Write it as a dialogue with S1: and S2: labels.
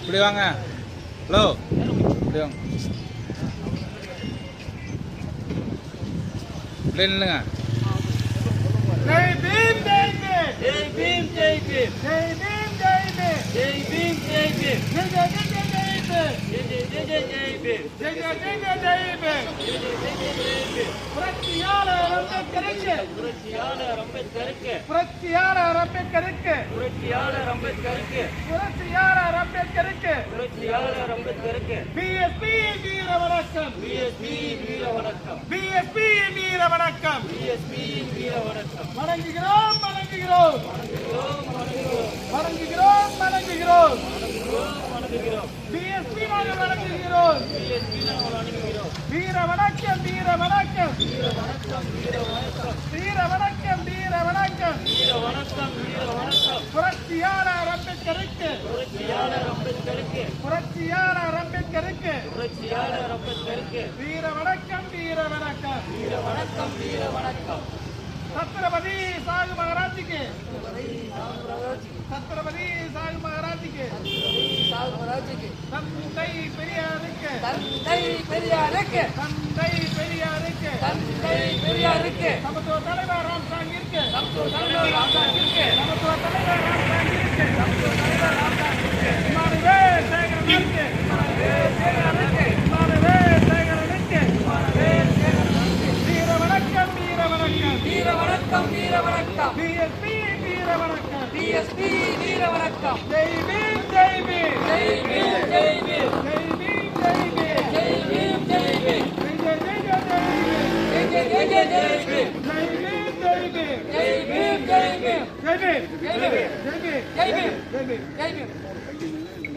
S1: இப்படி வாங்க ஹலோ இப்படி வாங்க இப்படியே நில்லுங்க
S2: ஜெய் பீம் புரட்சியாளர் அம்பேத்கருக்கு.
S3: புரட்சியாளர் அம்பேத்கருக்கு.
S2: புரட்சியாளர் அம்பேத்கருக்கு.
S3: புரட்சியாளர் அம்பேத்கருக்கு.
S2: புரட்சியாளர் அம்பேத்கருக்கு.
S3: புரட்சியாளர் அம்பேத்கருக்கு.
S2: பிஎஸ்பி வீர வணக்கம்.
S3: பிஎஸ்பி வீர வணக்கம்.
S2: பிஎஸ்பி வீர
S3: பிஎஸ்பி வீர வணக்கம்.
S2: வணங்குகிறோம் வணங்குகிறோம். வணங்குகிறோம் வணங்குகிறோம்.
S3: வணங்குகிறோம்
S2: பிஎஸ்பி நாங்கள் வணங்குகிறோம்.
S3: பிஎஸ்பி நாங்கள் வணங்குகிறோம்
S2: வீர வணக்கம் வீர வணக்கம். வீர வணக்கம் வீர வணக்கம்.
S3: வீர வணக்கம் வீர வணக்கம்
S2: புரட்சியாளர் அம்பேத்கருக்கு.
S3: புரட்சியாளர் அம்பேத்கருக்கு
S2: புரட்சியாளர் அம்பேத்கருக்கு.
S3: புரட்சியாளர் அம்பேத்கருக்கு
S2: வீர வணக்கம் வீர வணக்கம்.
S3: வீர வணக்கம் வீர வணக்கம்
S2: சத்ரபதி சாகு மகாராஜுக்கு. சத்ரபதி சாகு மகாராஜுக்கு. தந்தை பெரிய
S4: தந்தை பெரியாருக்கு
S2: தந்தை பெரியாருக்கு
S4: தந்தை பெரியாருக்கு
S2: சமத்துவ தலைவர் ராம்சாங்கிற்கு
S4: சமத்துவ தலைவர் ராமதாஸிற்கு
S2: சமத்துவ தலைவர் ராம்சாங்கிற்கு சமத்துவ தலைவர் ராம்சாங்கிற்கு இமானுவேல் சேகரனுக்கு இமானுவேல் சேகரனுக்கு இமானுவேல் சேகரனுக்கு இமானுவேல் சேகரனுக்கு வீர வணக்கம். வீர வணக்கம்
S4: வீர வணக்கம் வீர வணக்கம்
S2: பிஎஸ்பி வீர வணக்கம்
S4: பிஎஸ்பி வீர வணக்கம்.
S2: ஜெய் பீம் ஜெய் பீம்.
S4: ஜெய் பீம் ஜெய் ஜெய் பீம்
S2: ஜெய் பீம்
S4: ஜெய் பீம்
S2: ஜெய் பீம்
S4: ஜெய் பீம்